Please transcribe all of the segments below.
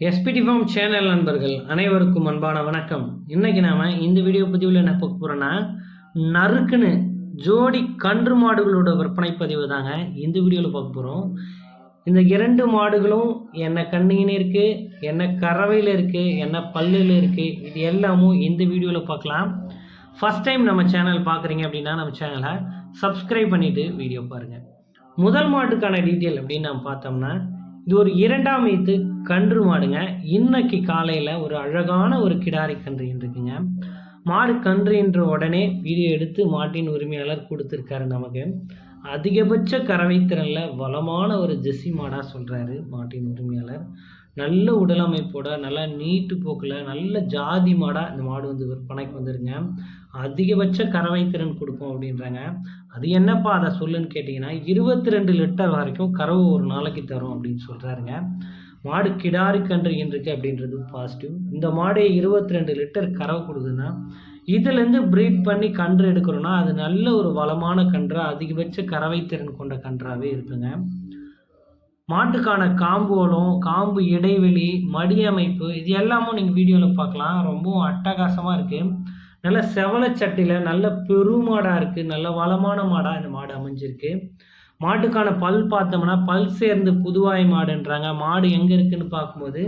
SPD form channel நண்பர்கள் அனைவருக்கும் அன்பான வணக்கம். இன்னைக்கு நாம் இந்த வீடியோ பதிவில் என்ன பார்க்க போகிறோன்னா நறுக்குன்னு ஜோடி கன்று மாடுகளோட விற்பனை பதிவு தாங்க இந்த வீடியோவில் பார்க்க போகிறோம் இந்த இரண்டு மாடுகளும் என்ன கண்ணின்னு இருக்குது என்ன கறவையில் இருக்குது என்ன பல்லில் இருக்குது இது எல்லாமும் இந்த வீடியோவில் பார்க்கலாம். ஃபஸ்ட் டைம் நம்ம சேனல் பார்க்குறீங்க அப்படின்னா நம்ம சேனலை சப்ஸ்கிரைப் பண்ணிவிட்டு வீடியோ பாருங்கள் முதல் மாட்டுக்கான டீட்டெயில் அப்படின்னு நம்ம பார்த்தோம்னா இது ஒரு இரண்டாம் ஈத்து கன்று மாடுங்க. இன்னைக்கு காலையில் ஒரு அழகான ஒரு கிடாரி கன்று இருக்குங்க மாடு கன்று என்ற உடனே வீடியோ எடுத்து மாட்டின் உரிமையாளர் கொடுத்துருக்காரு நமக்கு. அதிகபட்ச கறவைத்திறனில் வளமான ஒரு ஜெஸ்ஸி மாடாக சொல்கிறாரு மாட்டின் உரிமையாளர். நல்ல உடலமைப்போட நல்லா நீட்டு போக்கில் நல்ல ஜாதி மாடாக இந்த மாடு வந்து விற்பனைக்கு வந்துருங்க. அதிகபட்ச கறவை திறன் கொடுப்போம் அப்படின்றாங்க. அது என்னப்பா அதை சொல்லுன்னு கேட்டிங்கன்னா இருபத்தி ரெண்டு லிட்டர் வரைக்கும் கறவு ஒரு நாளைக்கு தரும் அப்படின்னு சொல்கிறாருங்க மாடு கிடாரி கன்று இருக்கு அப்படின்றது பாசிட்டிவ் இந்த மாடு இருபத்தி ரெண்டு லிட்டர் கறவை கொடுக்குதுன்னா இதுலேருந்து ப்ரீட் பண்ணி கன்று எடுக்கிறோன்னா அது நல்ல ஒரு வளமான கன்றாக அதிகபட்ச கறவை திறன் கொண்ட கன்றாகவே இருக்குங்க. மாட்டுக்கான காம்போலும் காம்பு இடைவெளி மடி அமைப்பு இது எல்லாமும் நீங்கள் வீடியோவில் பார்க்கலாம். ரொம்பவும் அட்டகாசமாக இருக்குது நல்ல செவலச்சட்டியில் நல்ல பெருமாடாக இருக்குது நல்ல வளமான மாடாக இந்த மாடு அமைஞ்சிருக்கு. மாட்டுக்கான பல் பார்த்தோம்னா பல் சேர்ந்து புதுவாய் மாடுன்றாங்க. மாடு எங்கே இருக்குன்னு பார்க்கும்போது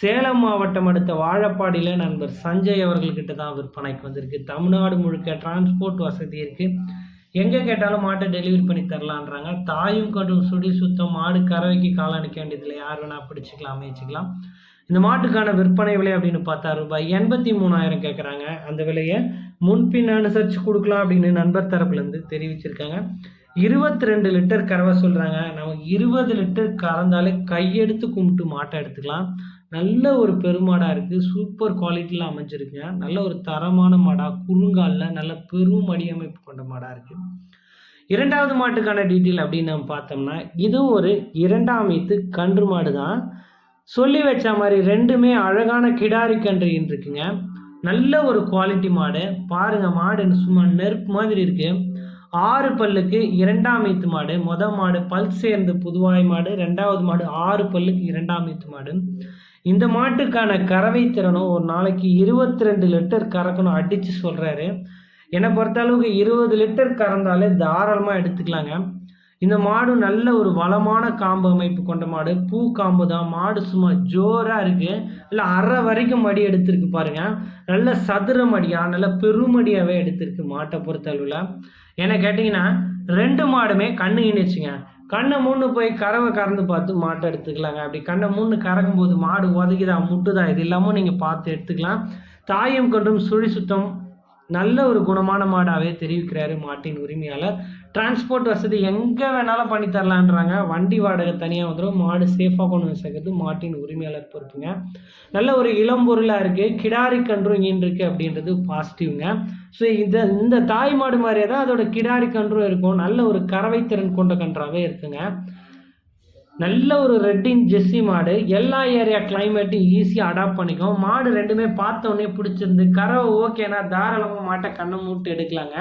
சேலம் மாவட்டம் அடுத்த வாழப்பாடியில் நண்பர் சஞ்சய் அவர்கள்கிட்ட தான் விற்பனைக்கு வந்திருக்கு. தமிழ்நாடு முழுக்க டிரான்ஸ்போர்ட் வசதி இருக்குது எங்கே கேட்டாலும் மாட்டை டெலிவரி பண்ணி தரலான்றாங்க. தாயும் கடும் சுடி சுத்தம் மாடு கறவைக்கு காலணிக்க வேண்டியதில்லை. யார் வேணால் பிடிச்சிக்கலாம் அமைச்சிக்கலாம். இந்த மாட்டுக்கான விற்பனை விலை அப்படின்னு பார்த்தா ரூபாய் எண்பத்தி மூணாயிரம் கேட்குறாங்க அந்த விலையை முன்பின் அனுசரித்து கொடுக்கலாம் அப்படின்னு நண்பர் தரப்புலேருந்து தெரிவிச்சிருக்காங்க. இருபத்தி ரெண்டு லிட்டர் கறவை சொல்கிறாங்க நம்ம இருபது லிட்டர் கறந்தாலே கையெடுத்து கும்பிட்டு மாட்டை எடுத்துக்கலாம். நல்ல ஒரு பெருமாடாக இருக்குது சூப்பர் குவாலிட்டியில் அமைஞ்சிருக்குங்க. நல்ல ஒரு தரமான மாடாக குறுங்காலில் நல்ல பெரும் வடிவமைப்பு கொண்ட மாடாக இருக்குது இரண்டாவது மாட்டுக்கான டீட்டெயில் அப்படின்னு நம்ம பார்த்தோம்னா இதுவும் ஒரு இரண்டாம் ஈத்து கன்று மாடு தான் சொல்லி வச்ச மாதிரி ரெண்டுமே அழகான கிடாரி கன்று இருக்குங்க நல்ல ஒரு குவாலிட்டி மாடு. பாருங்கள் மாடு சும்மா நெருப்பு மாதிரி இருக்குது ஆறு பல்லுக்கு இரண்டாம் ஈத்து மாடு. மொத மாடு பல் சேர்ந்து புதுவாய் மாடு. ரெண்டாவது மாடு ஆறு பல்லுக்கு இரண்டாம் ஈத்து மாடு. இந்த மாட்டுக்கான கறவை திறனும் ஒரு நாளைக்கு இருபத்தி ரெண்டு லிட்டர் கறக்கணும் அடித்து சொல்கிறாரு என்னை பொறுத்த அளவுக்கு இருபது லிட்டர் கறந்தாலே தாராளமாக எடுத்துக்கலாங்க. இந்த மாடு நல்ல ஒரு வளமான காம்பு அமைப்பு கொண்ட மாடு. பூ காம்பு தான் மாடு சும்மா ஜோராக இருக்குது இல்லை அரை வரைக்கும் மடி எடுத்திருக்கு பாருங்க. நல்ல சதுர மடியாக நல்ல பெருமடியாகவே எடுத்திருக்கு மாட்டை பொறுத்தளவில். என்ன கேட்டிங்கன்னா ரெண்டு மாடுமே கண்ணு இணைச்சுங்க கண்ணை மூணு போய் கறவை கறந்து பார்த்து மாட்டை எடுத்துக்கலாங்க. அப்படி கண்ணை மூணு கறக்கும் போது மாடு உதகிதா முட்டுதா இது இல்லாமல் நீங்கள் பார்த்து எடுத்துக்கலாம். தாயம் கொண்டும் சுழி சுத்தம் நல்ல ஒரு குணமான மாடாகவே தெரிவிக்கிறாரு மாட்டின் உரிமையாளர். டிரான்ஸ்போர்ட் வசதி எங்கே வேணாலும் பண்ணி தரலான்றாங்க. வண்டி வாடகை தனியாக வந்துடும் மாடு சேஃபாக கொண்டு வந்து சேர்க்கறது மாட்டின் உரிமையாளர் பொறுப்புங்க. நல்ல ஒரு இளம் பொருளாக இருக்குது கிடாரி கன்று இங்கே இருக்குது அப்படின்றது பாசிட்டிவ்ங்க ஸோ இந்த இந்த தாய் மாடு மாதிரியே தான் அதோட கிடாரி கன்றும் இருக்கும். நல்ல ஒரு கறவை திறன் கொண்ட கன்றாகவே இருக்குங்க. நல்ல ஒரு ரெட்டின் ஜெஸ்ஸி மாடு. எல்லா ஏரியா கிளைமேட்டும் ஈஸியாக அடாப்ட் பண்ணிக்கும். மாடு ரெண்டுமே பார்த்தோன்னே பிடிச்சிருந்து கறவை ஓகேனா தாராளமாக மாட்டை கண்ணை மூட்டு எடுக்கலாங்க.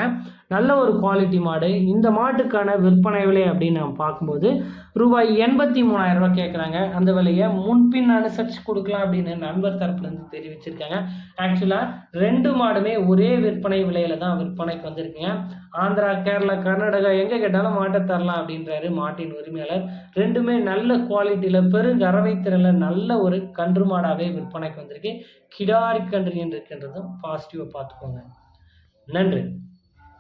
நல்ல ஒரு குவாலிட்டி மாடு. இந்த மாட்டுக்கான விற்பனை விலை அப்படின்னு நம்ம பார்க்கும்போது ரூபாய் எண்பத்தி மூணாயிரம் ரூபாய் கேட்குறாங்க. அந்த விலையை முன்பின் அனுசரித்து கொடுக்கலாம் அப்படின்னு நண்பர் தரப்புலேருந்து தெரிவிச்சிருக்காங்க. ஆக்சுவலாக ரெண்டு மாடுமே ஒரே விற்பனை விலையில தான் விற்பனைக்கு வந்திருக்குங்க. ஆந்திரா கேரளா கர்நாடகா எங்கே கேட்டாலும் மாட்டை தரலாம் அப்படின்றாரு மாட்டின் உரிமையாளர். ரெண்டுமே நல்ல குவாலிட்டியில் பெருங்கறவை திறனில் நல்ல ஒரு கன்று மாடாகவே விற்பனைக்கு வந்திருக்கு. கிடாரி கன்று என்று இருக்கின்றதும் பாசிட்டிவாக பார்த்துக்கோங்க. நன்றி.